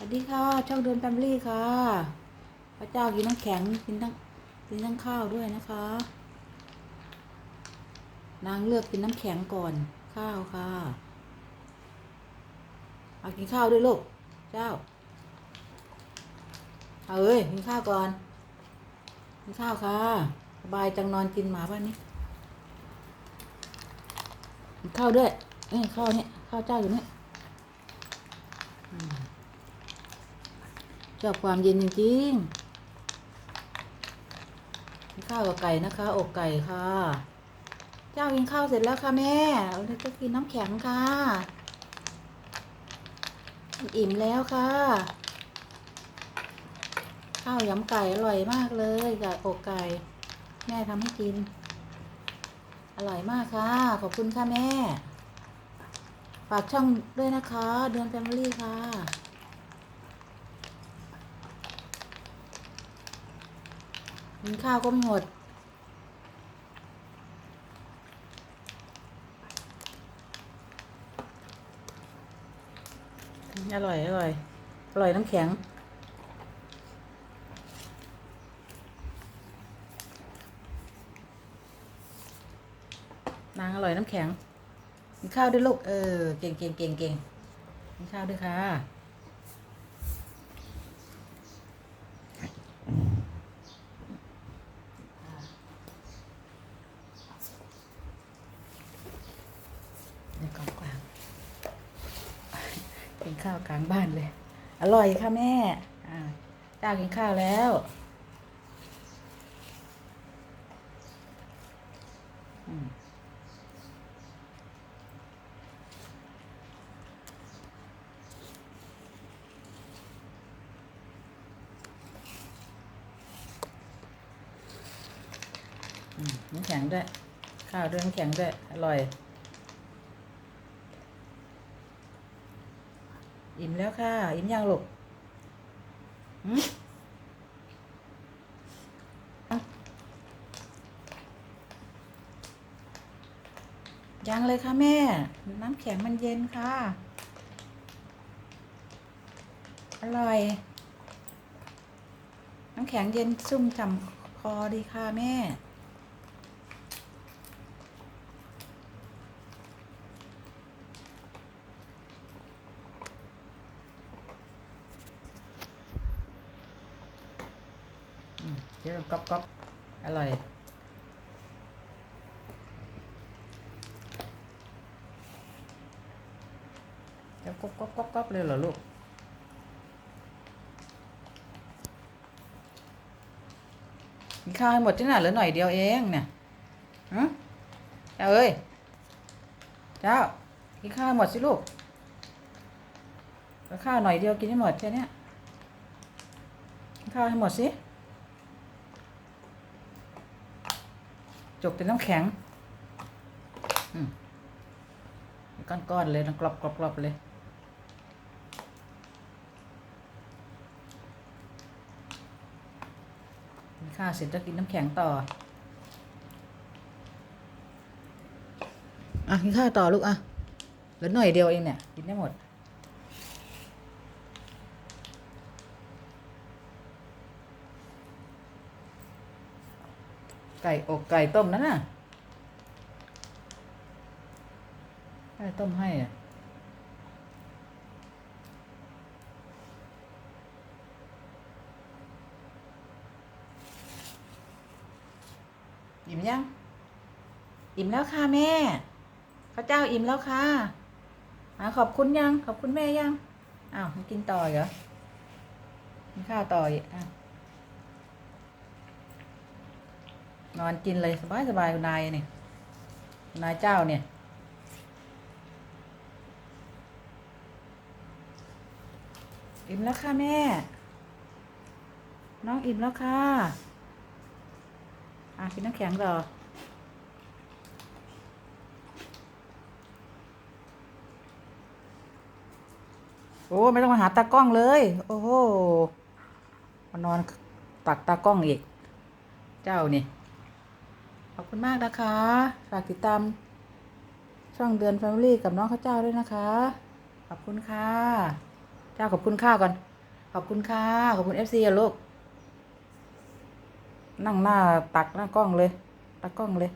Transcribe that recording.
สวัสดีค่ะ ช่องเดินแฟมิลี่ค่ะ พระเจ้ากินน้ำแข็งกินทั้งกินทั้งข้าวด้วยนะคะ นางเลือกกินน้ำแข็งก่อนข้าวค่ะเอากินข้าวด้วยลูกเจ้าเอาเอ้ยกินข้าวก่อนกินข้าวค่ะสบายจังนอนกินหมาบ้านนี้กินข้าวด้วยเอ้ยข้าวเนี่ยข้าวเจ้าอยู่เนี่ยอืม ชอบความเย็นจริงๆกินข้าวกับไก่นะคะ อกไก่ค่ะ เจ้ากินข้าวเสร็จแล้วค่ะแม่เราจะกินน้ำแข็งค่ะ อิ่มแล้วค่ะ ข้าวยำไก่อร่อยมากเลยกับอกไก่ แม่ทำให้กิน อร่อยมากค่ะ ขอบคุณค่ะแม่ ฝากช่องด้วยนะคะ เดือนแฟมิลี่ค่ะ กินข้าวก็ไม่หมด อร่อย อร่อย อร่อยน้ำแข็ง นางอร่อยน้ำแข็ง กินข้าวด้วยลูก เออ เก่งเก่งเก่งเก่งกินข้าวด้วยค่ะ ในกองกลาง กิน ข้าวกลางบ้านเลย อร่อยค่ะแม่เจ้ากินข้าวแล้ว น้ำแข็งด้วย ข้าวด้วยน้ำแข็งด้วย อร่อย อิ่มแล้วค่ะ อิ่มยังหืมเอ้ายังเลยค่ะแม่ น้ำแข็งมันเย็นค่ะ อร่อย น้ำแข็งเย็นซุ่มจำคอดีค่ะแม่ เดี๋ยวก๊อบก๊อบอร่อย จะก๊อบก๊อบก๊อบก๊อบเลยเหรอลูกกินข้าวให้หมดที่ไหนเหลือหน่อยเดียวเองเนี่ยฮะเจ้าเอ้ย เจ้า กินข้าวให้หมดสิลูกเหลือข้าวหน่อยเดียวกินให้หมดแค่เนี้ยกินข้าวให้หมดสิ จกเป็นน้ำแข็งอืมก้อนๆเลยนะกรอบกรอบกรอบเลยกินข้าวเสร็จจะกินน้ำแข็งต่อ อะ กินข้าวต่อลูกอะเหลือหน่อยเดียวเองเนี่ย กินได้หมด ไก่อกไก่ต้มนั่นน่ะไก่ต้มให้อะอิ่มยัง อิ่มแล้วค่ะแม่ข้าเจ้าอิ่มแล้วค่ะอะขอบคุณยัง ขอบคุณแม่ยัง อ้าวมันกินต่อเหรอ กินข้าวต่ออะ นอนกินเลยสบายสบายคุณนายเนี่ยคุณนายเจ้าเนี่ย อิ่มแล้วค่ะแม่ น้องอิ่มแล้วค่ะ อะกินน้ำแข็งต่อโอ้ไม่ต้องมาหาตากล้องเลย โอ้โหมานอนตักตากล้องอีก เจ้านี่ อบคุณมากนะคะ ฝากติดตาม ช่องเดือน Family กับน้องข้าวเจ้าด้วยนะคะ ขอบคุณค่ะ เจ้าขอบคุณข้าวก่อน ขอบคุณค่ะ ขอบคุณเอฟซีอะลูก นั่งหน้าตักหน้ากล้องเลย ตักกล้องเลย